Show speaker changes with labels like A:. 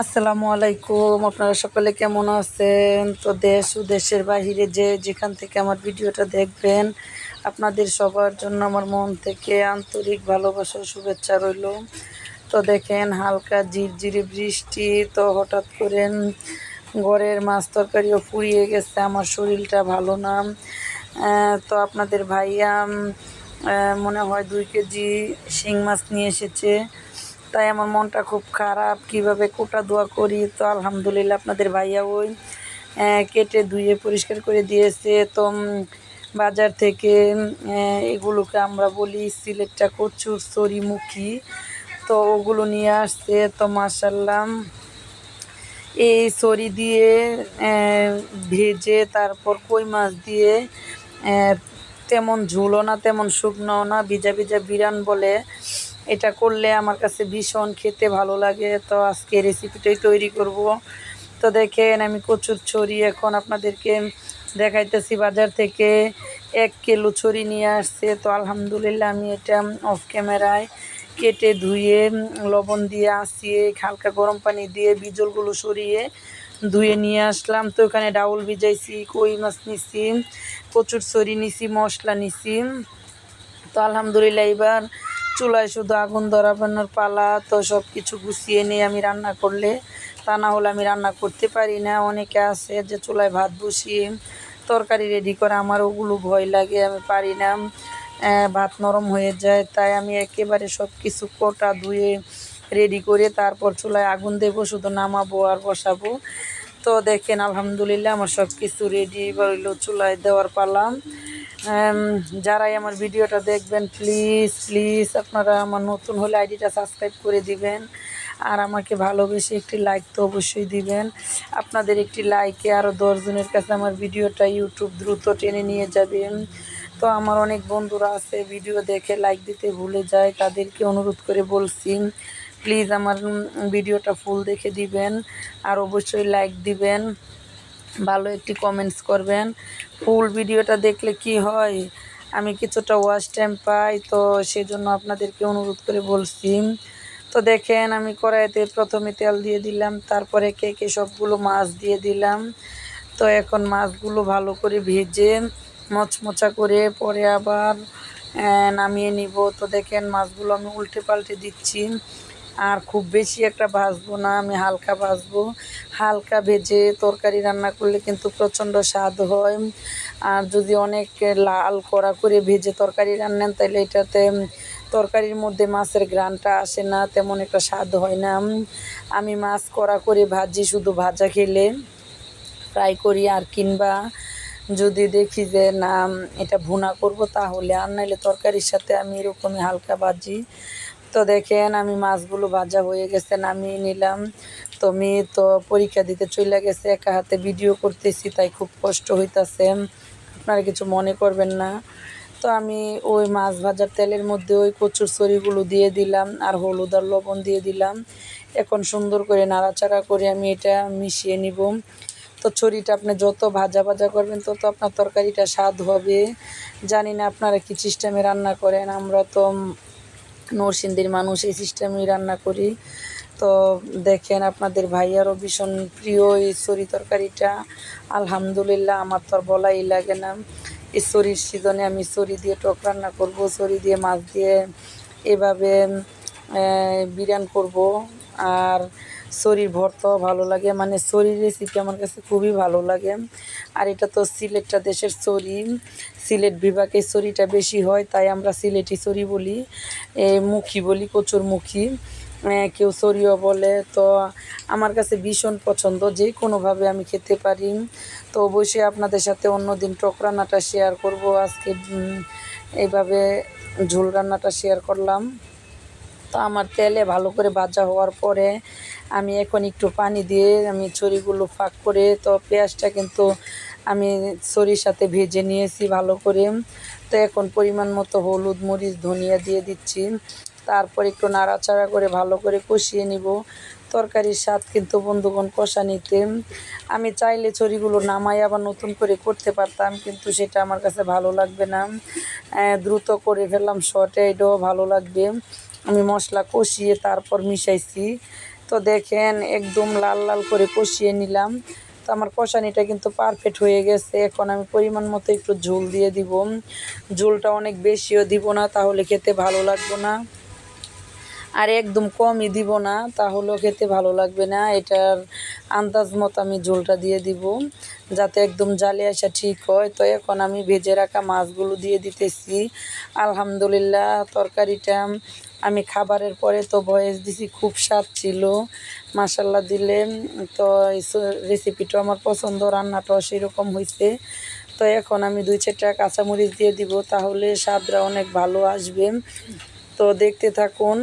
A: আসসালামু আলাইকুম। আপনারা সকলে কেমন আছেন? তো দেশ ও দেশের বাহিরে যে যেখান থেকে আমার ভিডিওটা দেখবেন, আপনাদের সবার জন্য আমার মন থেকে আন্তরিক ভালোবাসা শুভেচ্ছা রইল। তো দেখেন, হালকা ঝিরঝিরে বৃষ্টি, তো হঠাৎ করে ঘরের মাছ তরকারিও ফুরিয়ে গেছে, আমার শরীরটা ভালো না। তো আপনাদের ভাইয়া মনে হয় দুই কেজি শিং মাছ নিয়ে এসেছে। তাই আমার মনটা খুব খারাপ। কীভাবে কোটা দোয়া করি? তো আলহামদুলিল্লাহ আপনাদের ভাইয়া ওই কেটে ধুয়ে পরিষ্কার করে দিয়েছে। তো বাজার থেকে এগুলোকে আমরা বলি সিলেটটা কচুর সরিমুখী। তো ওগুলো নিয়ে আসছে। তো মাসাল্লাম এই সরি দিয়ে ভেজে তারপর কই মাছ দিয়ে তেমন ঝুলো না, তেমন শুকনো না, ভিজা ভিজা বিরান বলে। এটা করলে আমার কাছে ভীষণ খেতে ভালো লাগে। তো আজকে রেসিপিটাই তৈরি করব। তো দেখেন, আমি কচুর ছড়ি এখন আপনাদেরকে দেখাইতেছি বাজার থেকে। এক কিলো ছড়ি নিয়ে আসছে। তো আলহামদুলিল্লাহ আমি এটা অফ ক্যামেরায় কেটে ধুয়ে লবণ দিয়ে আসিয়ে হালকা গরম পানি দিয়ে বিজলগুলো সরিয়ে ধুয়ে নিয়ে আসলাম। তো ওখানে ডাউল ভিজাইছি, কই মাছ নিছি, কচুর ছড়ি নিছি, মশলা নিছি। তো আলহামদুলিল্লাহ এবার চুলায় শুধু আগুন ধরাবানোর পালা, তো সব কিছু গুছিয়ে নিয়ে আমি রান্না করলে, তা না হলে আমি রান্না করতে পারি না। অনেকে আছে যে চুলায় ভাত বসিয়ে তরকারি রেডি করে, আমার ওগুলো ভয় লাগে, আমি পারি না। ভাত নরম হয়ে যায়, তাই আমি একেবারে সব কিছু কোটা ধুয়ে রেডি করে তারপর চুলায় আগুন দেবো, শুধু নামাবো আর বসাবো। তো দেখেন, আলহামদুলিল্লাহ, আমার সব কিছু রেডি হইল চুলায় দেওয়ার পালাম যারাই আমার ভিডিওটা দেখবেন প্লিজ প্লিজ আপনারা আমার নতুন হলে আইডিটা সাবস্ক্রাইব করে দিবেন। আর আমাকে ভালোবেসে একটি লাইক তো অবশ্যই দিবেন। আপনাদের একটি লাইকে আরও দশজনের কাছে আমার ভিডিওটা ইউটিউব দ্রুত টেনে নিয়ে যাবেন। তো আমার অনেক বন্ধুরা আছে, ভিডিও দেখে লাইক দিতে ভুলে যায়, তাদেরকে অনুরোধ করে বলছি প্লিজ আমার ভিডিওটা ফুল দেখে দিবেন। আর অবশ্যই লাইক দিবেন। ভালো একটি কমেন্টস করবেন। ফুল ভিডিওটা দেখলে কি হয়? আমি কিছুটা ওয়াচ টাইম পাই, তো সেজন্য আপনাদেরকে অনুরোধ করে বলছি। তো দেখেন, আমি কড়াইতে প্রথমে তেল দিয়ে দিলাম, তারপরে কেকে সবগুলো মাছ দিয়ে দিলাম। তো এখন মাছগুলো ভালো করে ভেজে মচমচা করে পরে আবার নামিয়ে নিব। তো দেখেন, মাছগুলো আমি উল্টে পাল্টে দিচ্ছি। আর খুব বেশি একটা ভাজবো না, আমি হালকা ভাজবো। হালকা ভেজে তরকারি রান্না করলে কিন্তু প্রচণ্ড স্বাদ হয়। আর যদি অনেক লাল কড়া করে ভেজে তরকারি রান্নেন তাহলে এটাতে তরকারির মধ্যে মাছের গ্রানটা আসে না, তেমন একটা স্বাদ হয় না। আমি মাছ কড়া করে ভাজি শুধু ভাজা খেলে, ফ্রাই করি আর কিনবা যদি দেখি যে না, এটা ভুনা করব তাহলে, আর নাইলে তরকারির সাথে আমি এরকমই হালকা ভাজি। তো দেখেন আমি মাছগুলো ভাজা হয়ে গেছে, নামিয়ে নিলাম। তো মেয়ে তো পরীক্ষা দিতে চলে গেছে, একা হাতে ভিডিও করতেছি, তাই খুব কষ্ট হইতাছে। আপনারা কিছু মনে করবেন না। তো আমি ওই মাছ ভাজার তেলের মধ্যে ওই কচুর ছড়িগুলো দিয়ে দিলাম আর হলুদ আর লবণ দিয়ে দিলাম। এখন সুন্দর করে নাড়াচাড়া করে আমি এটা মিশিয়ে নিব। তো ছড়িটা আপনি যত ভাজা ভাজা করবেন, তত আপনার তরকারিটা স্বাদ হবে। জানি না আপনারা কী সিস্টেমে রান্না করেন, আমরা তো নরসিংদীর মানুষ এই সিস্টেমেই রান্না করি। তো দেখেন আপনাদের ভাইয়ারও ভীষণ প্রিয় এই সরি তরকারিটা। আলহামদুলিল্লাহ আমার তো বলাই লাগে না। এই সরির সিজনে আমি সরি দিয়ে টক রান্না করব, সরি দিয়ে মাছ দিয়ে এভাবে বিরিয়ান করব। আর শরীর ভর্তাও ভালো লাগে মানে শরীর রেসিপি আমার কাছে খুবই ভালো লাগে। আর এটা তো সিলেটটা দেশের চরি সিলেট বিভাগে চরিটা বেশি হয়, তাই আমরা সিলেটি চরি বলি মুখী বলি, কচুর মুখী। কেউ চরিও বলে, তো আমার কাছে ভীষণ পছন্দ, যে কোনোভাবে আমি খেতে পারি। তো অবশ্যই আপনাদের সাথে অন্য দিন টক রান্নাটা শেয়ার করব, আজকে এইভাবে ঝোল রান্নাটা শেয়ার করলাম। তো আমার তেলে ভালো করে ভাজা হওয়ার পরে আমি এখন একটু পানি দিয়ে আমি ছড়িগুলো ফাঁক করে, তো পেঁয়াজটা কিন্তু আমি ছড়ির সাথে ভেজে নিয়েছি ভালো করে। তো এখন পরিমাণ মতো হলুদ, মরিচ, ধনিয়া দিয়ে দিচ্ছি। তারপর একটু নাড়াচাড়া করে ভালো করে কষিয়ে নিব। তরকারির স্বাদ কিন্তু বন্ধুগণ কষা নিতে। আমি চাইলে ছড়িগুলো নামাই আবার নতুন করে করতে পারতাম, কিন্তু সেটা আমার কাছে ভালো লাগবে না। দ্রুত করে ফেললাম শর্টে এটাও ভালো লাগবে। আমি মশলা কষিয়ে তারপর মিশাইছি। তো দেখেন, একদম লাল লাল করে কষিয়ে নিলাম। তো আমার কষানিটা কিন্তু পারফেক্ট হয়ে গেছে। এখন আমি পরিমাণ মতো একটু ঝোল দিয়ে দিব। ঝোলটা অনেক বেশিও দিব না, তাহলে খেতে ভালো লাগবে না। আর একদম কমই দিব না, তাহলেও খেতে ভালো লাগবে না। এটার আন্দাজ মতো আমি ঝোলটা দিয়ে দিব, যাতে একদম জালে আসা ঠিক হয়। তো এখন আমি ভেজে রাখা মাছগুলো দিয়ে দিতেছি। আলহামদুলিল্লাহ, তরকারিটা আমি খাবারের পরে তো বয়েস দিছি, খুব স্বাদ ছিল। মাসাল্লাহ দিলে তো রেসিপিটা আমার পছন্দ, রান্নাটাও সেরকম হয়েছে তো এখন আমি দুই চারটা কাঁচামরিচ দিয়ে দিব, তাহলে স্বাদরা অনেক ভালো আসবে। তো দেখতে থাকুন।